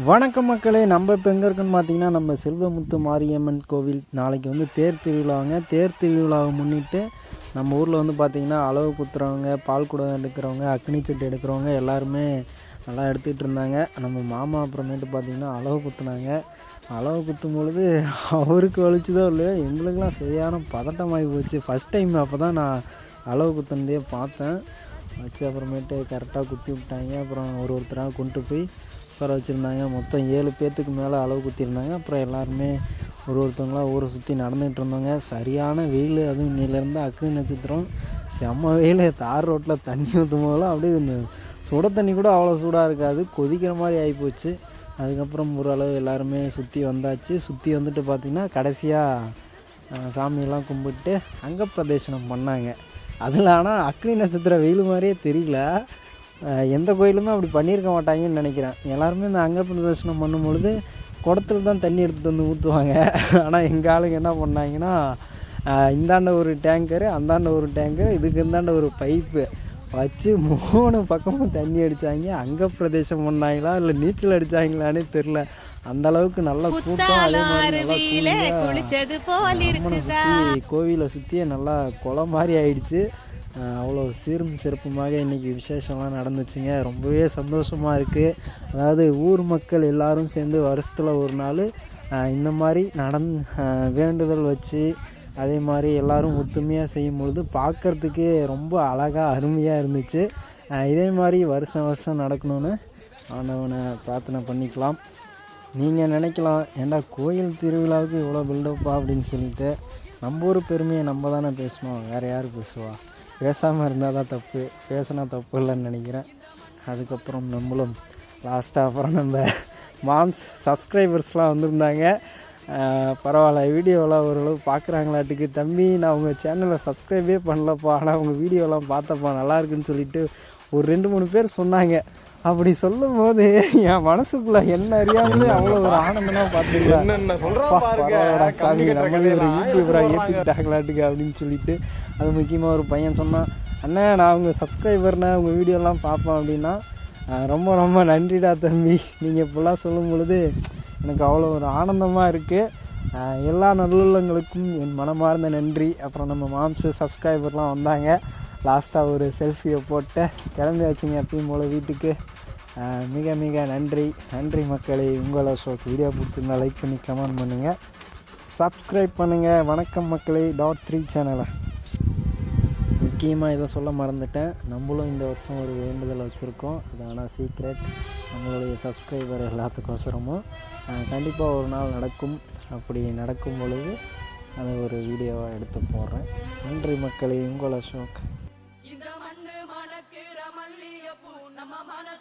வணக்கம் மக்களே நம்ம இப்போ எங்கே இருக்குன்னு பார்த்தீங்கன்னா நம்ம செல்வமுத்து மாரியம்மன் கோவில். நாளைக்கு வந்து தேர் திருவிழாங்க. தேர் திருவிழாவை முன்னிட்டு நம்ம ஊரில் வந்து பார்த்திங்கன்னா அளவு குத்துறவங்க பால் குடம் எடுக்கிறவங்க அக்னி சட்டு எடுக்கிறவங்க எல்லாருமே நல்லா எடுத்துகிட்டு இருந்தாங்க. நம்ம மாமா அப்புறமேட்டு பார்த்திங்கன்னா அளவு குத்துனாங்க அளவு குத்தும் பொழுது அவருக்கு வலிச்சுதோ இல்லையோ எங்களுக்கெல்லாம் சரியான பதட்டமாகி போச்சு. ஃபஸ்ட் டைம் அப்போ தான் நான் அளவு குத்துனதே பார்த்தேன். வச்சு அப்புறமேட்டு கரெக்டாக குத்தி விட்டாங்க. அப்புறம் ஒரு ஒருத்தராக கொண்டு போய் உட்கார வச்சுருந்தாங்க. மொத்தம் ஏழு பேர்த்துக்கு மேலே அளவு குத்திருந்தாங்க. அப்புறம் எல்லாருமே ஒரு ஒருத்தவங்களாம் ஊரை சுற்றி நடந்துகிட்டு இருந்தவங்க சரியான வெயில் அதுவும் இன்னிலேருந்து அக்னி நட்சத்திரம். செம்ம வெயில். தார் ரோட்டில் தண்ணி ஊற்றும் போதெல்லாம் அப்படியே இந்த சுட தண்ணி கூட அவ்வளோ சூடாக இருக்காது. கொதிக்கிற மாதிரி ஆகிப்போச்சு அதுக்கப்புறம் ஓரளவு எல்லாருமே சுற்றி வந்தாச்சு. சுற்றி வந்துட்டு பார்த்திங்கன்னா கடைசியாக சாமியெல்லாம் கும்பிட்டு அங்க பிரதேசனம் பண்ணாங்க. அதில் ஆனால் அக்னி நட்சத்திரம் வெயில் மாதிரியே தெரியல. எந்த கோயிலுமே அப்படி பண்ணியிருக்க மாட்டாங்கன்னு நினைக்கிறேன். எல்லாருமே இந்த அங்க பிரதர்சனம் பண்ணும் பொழுது குடத்துல தான் தண்ணி எடுத்துகிட்டு வந்து ஊற்றுவாங்க ஆனால் எங்கள் ஆளுங்க என்ன பண்ணாங்கன்னா இந்தாண்ட ஒரு டேங்கரு அந்தாண்ட ஒரு டேங்கர் இதுக்கு இந்தாண்ட ஒரு பைப்பு வச்சு மூணு பக்கமும் தண்ணி அடித்தாங்க அங்க பிரதேசம் பண்ணாங்களா இல்லை நீச்சல் அடித்தாங்களானே தெரில அந்த அளவுக்கு நல்ல கூட்டம் அதே மாதிரி நல்லா சுற்றி கோவிலை சுற்றியே நல்லா குளம் மாதிரி ஆயிடுச்சு. அவ்வளோ சீரும் சிறப்புமாக இன்றைக்கி விசேஷம்லாம் நடந்துச்சுங்க. ரொம்பவே சந்தோஷமாக இருக்குது அதாவது ஊர் மக்கள் எல்லாரும் சேர்ந்து வருஷத்தில் ஒரு நாள் இந்த மாதிரி நடந் வேண்டுதல் வச்சு அதே மாதிரி எல்லோரும் ஒத்துமையாக செய்யும் பொழுது பார்க்குறதுக்கே ரொம்ப அழகாக அருமையாக இருந்துச்சு. இதே மாதிரி வருஷம் வருஷம் நடக்கணும்னு ஆண்டவனை பிரார்த்தனை பண்ணிக்கலாம். நீங்கள் நினைக்கலாம் ஏண்டா கோயில் திருவிழாவுக்கு இவ்வளோ பில்டப்பா அப்படின்னு சொல்லிட்டு நம்ம ஊர் பெருமையை நம்ம தானே பேசணும் வேறு யார் பேசுவா? பேசாமல் இருந்தால் தான் தப்பு. பேசினா தப்பு இல்லைன்னு நினைக்கிறேன். அதுக்கப்புறம் நம்மளும் லாஸ்ட்டாக அப்புறம் நம்ம மாம்ஸ் சப்ஸ்கிரைபர்ஸ்லாம் வந்திருந்தாங்க. பரவாயில்ல வீடியோலாம் ஓரளவு பார்க்குறாங்களாட்டுக்கு தம்பி நான் உங்கள் சேனலை சப்ஸ்கிரைபே பண்ணலப்பா. ஆனால் உங்கள் வீடியோலாம் பார்த்தப்பா நல்லாயிருக்குன்னு சொல்லிவிட்டு சொல்லிட்டு ஒரு ரெண்டு மூணு பேர் சொன்னாங்க. அப்படி சொல்லும் போது என் மனசுக்குள்ள என்ன அறியாமலே அவ்வளோ ஒரு நம்மளே ஒரு யூடியூபராக ஏற்றிக்கிட்டாங்களாட்டுக்கு அப்படின்னு சொல்லிட்டு அது முக்கியமாக ஒரு பையன் சொன்னான் அண்ணா நான் உங்கள் சப்ஸ்கிரைபர்ண்ணே உங்கள் வீடியோலாம் பார்ப்பேன் அப்படின்னா "ஆஹ் ரொம்ப ரொம்ப நன்றிடா தம்பி. நீங்கள் இப்படிலாம் சொல்லும் பொழுது எனக்கு அவ்வளோ ஒரு ஆனந்தமாக இருக்குது எல்லா நல்லுள்ளங்களுக்கும் என் மனமார்ந்த நன்றி. அப்புறம் நம்ம மாம்சு சப்ஸ்கிரைபர்லாம் வந்தாங்க. லாஸ்ட்டாக ஒரு செல்ஃபியை போட்டு கிளம்பியாச்சுங்க எப்பயும் போல் வீட்டுக்கு. மிக மிக நன்றி. நன்றி மக்களை. உங்களை ஷோக்கு வீடியோ பிடிச்சிருந்தா லைக் பண்ணி கமெண்ட் பண்ணுங்கள் சப்ஸ்கிரைப் பண்ணுங்கள் வணக்கம் மக்களை. டாட் த்ரீ சேனலை முக்கியமாக இதை சொல்ல மறந்துட்டேன். நம்மளும் இந்த வருஷம் ஒரு வேண்டுதல் வச்சுருக்கோம். இது ஆனால் சீக்ரெட் நம்மளுடைய சப்ஸ்கிரைபர் எல்லாத்துக்கோசரமும். கண்டிப்பாக ஒரு நாள் நடக்கும். அப்படி நடக்கும் பொழுது அதை ஒரு வீடியோவாக எடுத்து போடுறேன். நன்றி மக்களை. உங்கள் அசோக் ನಮ್ಮ ಮನಸ್ಸು